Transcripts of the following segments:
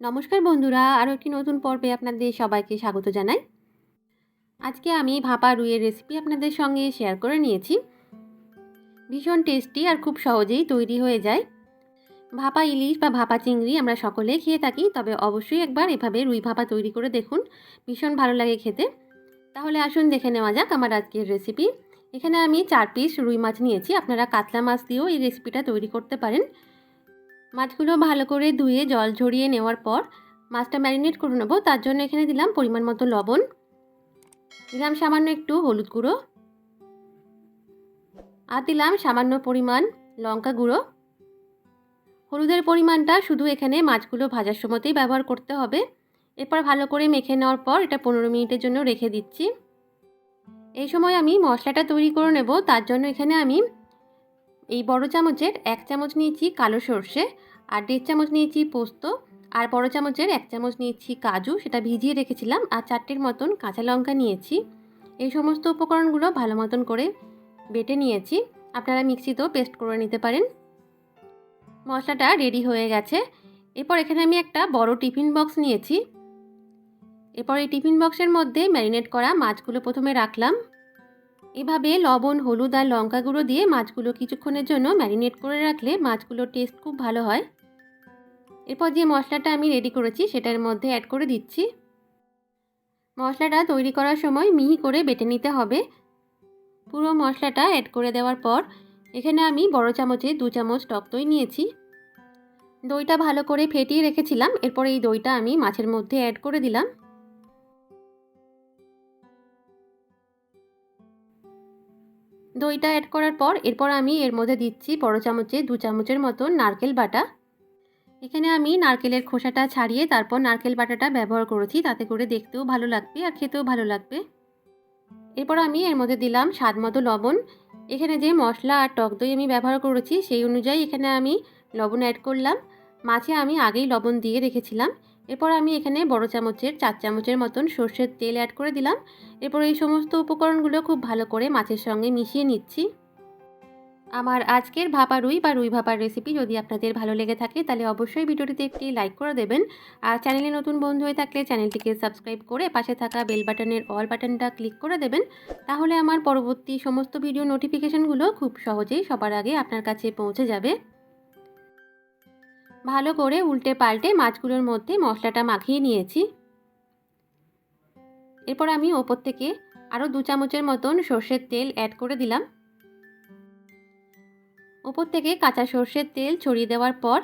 নমস্কার বন্ধুরা, আরও একটি নতুন পর্বে আপনাদের সবাইকে স্বাগত জানাই। আজকে আমি ভাপা রুইয়ের রেসিপি আপনাদের সঙ্গে শেয়ার করে নিয়েছি। ভীষণ টেস্টি আর খুব সহজেই তৈরি হয়ে যায়। ভাপা ইলিশ বা ভাপা চিংড়ি আমরা সকলেই খেয়ে থাকি, তবে অবশ্যই একবার এভাবে রুই ভাপা তৈরি করে দেখুন, ভীষণ ভালো লাগে খেতে। তাহলে আসুন দেখে নেওয়া যাক আমার আজকের রেসিপি এখানে আমি চার পিস রুই মাছ নিয়েছি, আপনারা কাতলা মাছ দিয়েও এই রেসিপিটা তৈরি করতে পারেন। মাছগুলো ভালো করে ধুয়ে, জল ঝরিয়ে নেওয়ার পর মাছটা ম্যারিনেট করে নেব। তার জন্য এখানে দিলাম পরিমাণ মতো লবণ। দিলাম সামান্য একটু হলুদ গুঁড়ো। আর দিলাম সামান্য পরিমাণ লঙ্কা গুঁড়ো। হলুদের পরিমাণটা শুধু এখানে মাছগুলো ভাজার সময়তেই ব্যবহার করতে হবে। এরপর ভালো করে মেখে নেওয়ার পর এটা পনেরো মিনিটের জন্য রেখে দিচ্ছি। এই সময় আমি মশলাটা তৈরি করে নেব। তার জন্য এখানে আমি এই বড় চামচের এক চামচ নিয়েছি কালো সর্ষে, আর দেড় চামচ নিয়েছি পোস্ত, আর বড় চামচের এক চামচ নিয়েছি কাজু, সেটা ভিজিয়ে রেখেছিলাম, আর চারটের মতন কাঁচা লঙ্কা নিয়েছি। এই সমস্ত উপকরণগুলো ভালো মতন করে বেটে নিয়েছি। আপনারা মিক্সিতেও পেস্ট করে নিতে পারেন। মশলাটা রেডি হয়ে গেছে। এরপর এখানে আমি একটা বড় টিফিন বক্স নিয়েছি। এরপর এই টিফিন বক্সের মধ্যে ম্যারিনেট করা মাছগুলো প্রথমে রাখলাম। এভাবে লবণ, হলুদ আর লঙ্কা গুঁড়ো দিয়ে মাছগুলো কিছুক্ষণের জন্য ম্যারিনেট করে রাখলে মাছগুলোর টেস্ট খুব ভালো হয়। এরপর যে মশলাটা আমি রেডি করেছি সেটার মধ্যে অ্যাড করে দিচ্ছি। মশলাটা তৈরি করার সময় মিহি করে বেটে নিতে হবে। পুরো মশলাটা অ্যাড করে দেওয়ার পর এখানে আমি বড় চামচে দু চামচ টক দই নিয়েছি। দইটা ভালো করে ফেটিয়ে রেখেছিলাম, এরপর এই দইটা আমি মাছের মধ্যে অ্যাড করে দিলাম। দইটা অ্যাড করার পর এরপর আমি এর মধ্যে দিচ্ছি বড় চামচে দু চামচের মতন নারকেল বাটা। এখানে আমি নারকেলের খোসাটা ছাড়িয়ে তারপর নারকেল বাটাটা ব্যবহার করেছি, তাতে করে দেখতেও ভালো লাগবে আর খেতেও ভালো লাগবে। এরপর আমি এর মধ্যে দিলাম স্বাদ মতো লবণ। এখানে যে মশলা আর টক দই আমি ব্যবহার করেছি, সেই অনুযায়ী এখানে আমি লবণ অ্যাড করলাম। মাছে আমি আগেই লবণ দিয়ে রেখেছিলাম। এরপর আমি এখানে বড় চামচের চার চামচের মতন সর্ষের তেল অ্যাড করে দিলাম। এরপর এই সমস্ত উপকরণগুলো খুব ভালো করে মাছের সঙ্গে মিশিয়ে নিচ্ছি। আমার আজকের ভাপা রুই বা রুই ভাপার রেসিপি যদি আপনাদের ভালো লেগে থাকে, তাহলে অবশ্যই ভিডিওটিতে একটি লাইক করে দেবেন। আর চ্যানেলে নতুন বন্ধু হয়ে থাকলে চ্যানেলটিকে সাবস্ক্রাইব করে পাশে থাকা বেল বাটনের অল বাটনটা ক্লিক করে দেবেন। তাহলে আমার পরবর্তী সমস্ত ভিডিও নোটিফিকেশানগুলো খুব সহজেই সবার আগে আপনার কাছে পৌঁছে যাবে। ভালো করে উল্টে পাল্টে মাছগুলোর মধ্যে মশলাটা মাখিয়ে নিয়েছি। এরপর আমি ওপর থেকে আরও দু চামচের মতন সর্ষের তেল অ্যাড করে দিলাম। ওপর থেকে কাঁচা সর্ষের তেল ছড়িয়ে দেওয়ার পর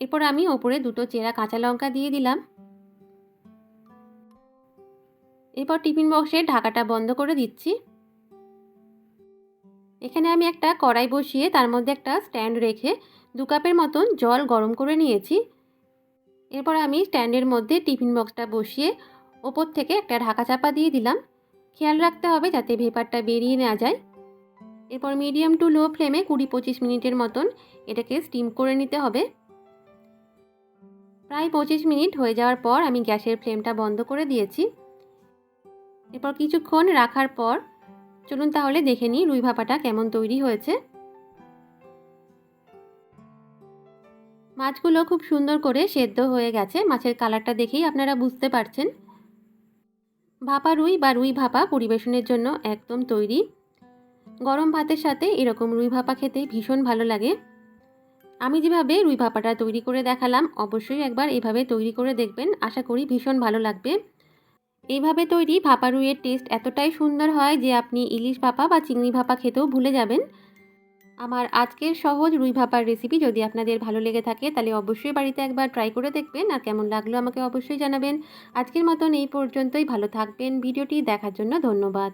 এরপর আমি ওপরে দুটো চেরা কাঁচা লঙ্কা দিয়ে দিলাম। এরপর টিফিন বক্সের ঢাকাটা বন্ধ করে দিচ্ছি। এখানে আমি একটা কড়াই বসিয়ে তার মধ্যে একটা স্ট্যান্ড রেখে দু কাপের মতন জল গরম করে নিয়েছি। এরপর আমি স্ট্যান্ডের মধ্যে টিফিন বক্সটা বসিয়ে ওপর থেকে একটা ঢাকা চাপা দিয়ে দিলাম। খেয়াল রাখতে হবে যাতে ভেপারটা বেরিয়ে নেওয়া যায়। এরপর মিডিয়াম টু লো ফ্লেমে কুড়ি পঁচিশ মিনিটের মতন এটাকে স্টিম করে নিতে হবে। প্রায় পঁচিশ মিনিট হয়ে যাওয়ার পর আমি গ্যাসের ফ্লেমটা বন্ধ করে দিয়েছি। এরপর কিছুক্ষণ রাখার পর চলুন তাহলে দেখে নিই রুই ভাপাটা কেমন তৈরি হয়েছে। মাছগুলো খুব সুন্দর করে সেদ্ধ হয়ে গেছে। মাছের কালারটা দেখেই আপনারা বুঝতে পারছেন। ভাপা রুই বা রুই ভাপা পরিবেশনের জন্য একদম তৈরি। গরম ভাতের সাথে এরকম রুই ভাপা খেতে ভীষণ ভালো লাগে। আমি যেভাবে রুই ভাপাটা তৈরি করে দেখালাম, অবশ্যই একবার এভাবে তৈরি করে দেখবেন। আশা করি ভীষণ ভালো লাগবে। এইভাবে তৈরি ভাপা রুইয়ের টেস্ট এতটাই সুন্দর হয় যে আপনি ইলিশ ভাপা বা চিংড়ি ভাপা খেতেও ভুলে যাবেন। আমার আজকের সহজ রুই ভাপার রেসিপি যদি আপনাদের ভালো লেগে থাকে, তাহলে অবশ্যই বাড়িতে একবার ট্রাই করে দেখবেন। আর কেমন লাগল আমাকে অবশ্যই জানাবেন। আজকের মতন এই পর্যন্তই। ভালো থাকবেন। ভিডিওটি দেখার জন্য ধন্যবাদ।